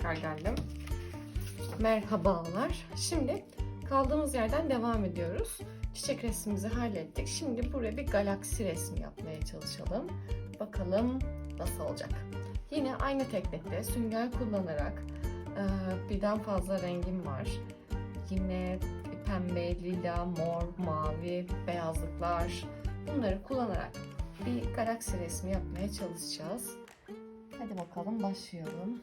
tekrar geldim. Merhabalar. Şimdi kaldığımız yerden devam ediyoruz. Çiçek resmimizi hallettik. Şimdi buraya bir galaksi resmi yapmaya çalışalım. Bakalım nasıl olacak. Yine aynı teknikte sünger kullanarak e, birden fazla rengim var. Yine pembe, lila, mor, mavi, beyazlıklar bunları kullanarak bir galaksi resmi yapmaya çalışacağız. Hadi bakalım başlayalım.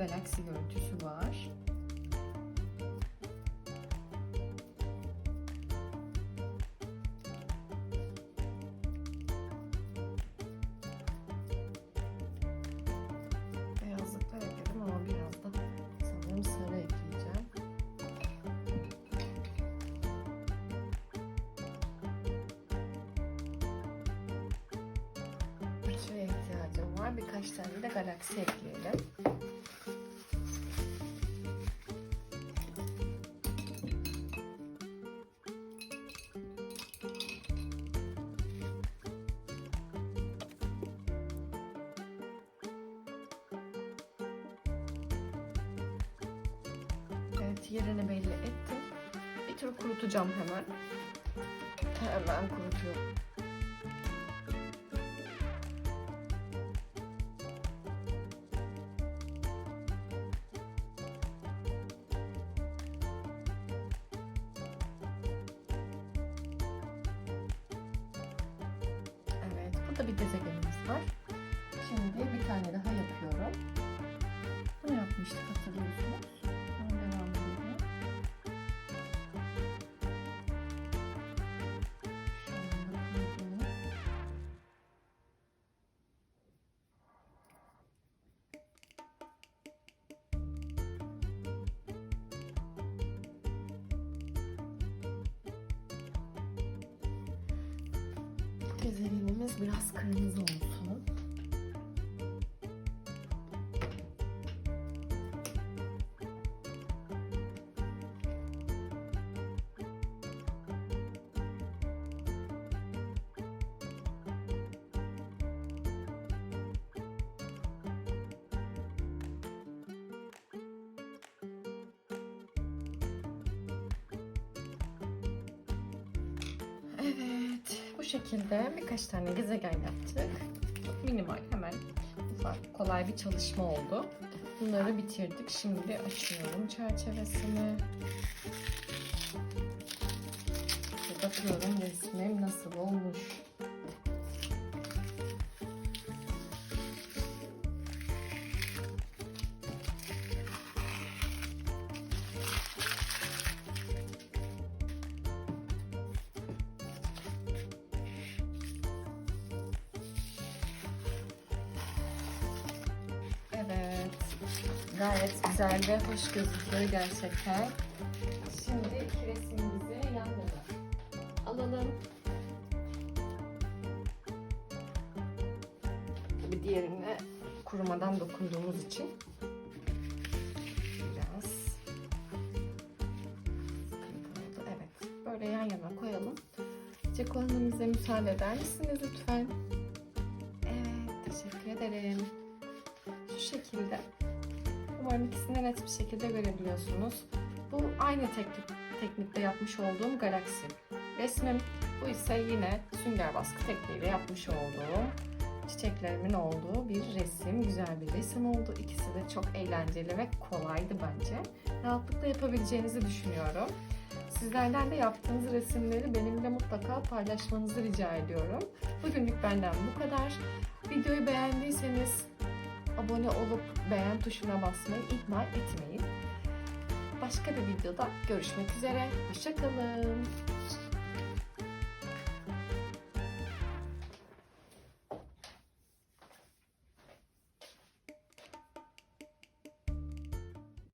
Galaksi görüntüsü var. Beyazlıklar ekledim ama biraz da sanırım sarı ekleyeceğim. Şuraya ihtiyacım var. Birkaç tane de galaksi ekleyelim. Yerini belli ettim. Bir tur kurutacağım hemen. Hemen kurutuyorum. Evet burada bir gezegenimiz var. Şimdi bir tane daha yapıyorum. Bunu yapmıştık hatırlıyorsunuz. Gezegenimiz biraz kırmızı olsun. Şekilde birkaç tane gezegen yaptık. Minimal, hemen ufak, kolay bir çalışma oldu. Bunları bitirdik. Şimdi açıyorum çerçevesini. Ve Bakıyorum resmim nasıl olmuş. Gayet güzel ve hoş gözüküyor gerçekten. Şimdi iki resmimizi yan yana alalım. Bir diğerine kurumadan dokunduğumuz için biraz. Evet. Böyle yan yana koyalım. Ceko müsaade eder misiniz lütfen? Evet. Teşekkür ederim şu şekilde. Umarım ikisini de net bir şekilde görebiliyorsunuz. Bu aynı teknik, teknikte yapmış olduğum galaksi resmim. Bu ise yine sünger baskı tekniğiyle yapmış olduğum çiçeklerimin olduğu bir resim. Güzel bir resim oldu. İkisi de çok eğlenceli ve kolaydı bence. Rahatlıkla yapabileceğinizi düşünüyorum. Sizlerden de yaptığınız resimleri benimle mutlaka paylaşmanızı rica ediyorum. Bugünlük benden bu kadar. Videoyu beğendiyseniz abone olup beğen tuşuna basmayı ihmal etmeyin. Başka bir videoda görüşmek üzere. Hoşçakalın.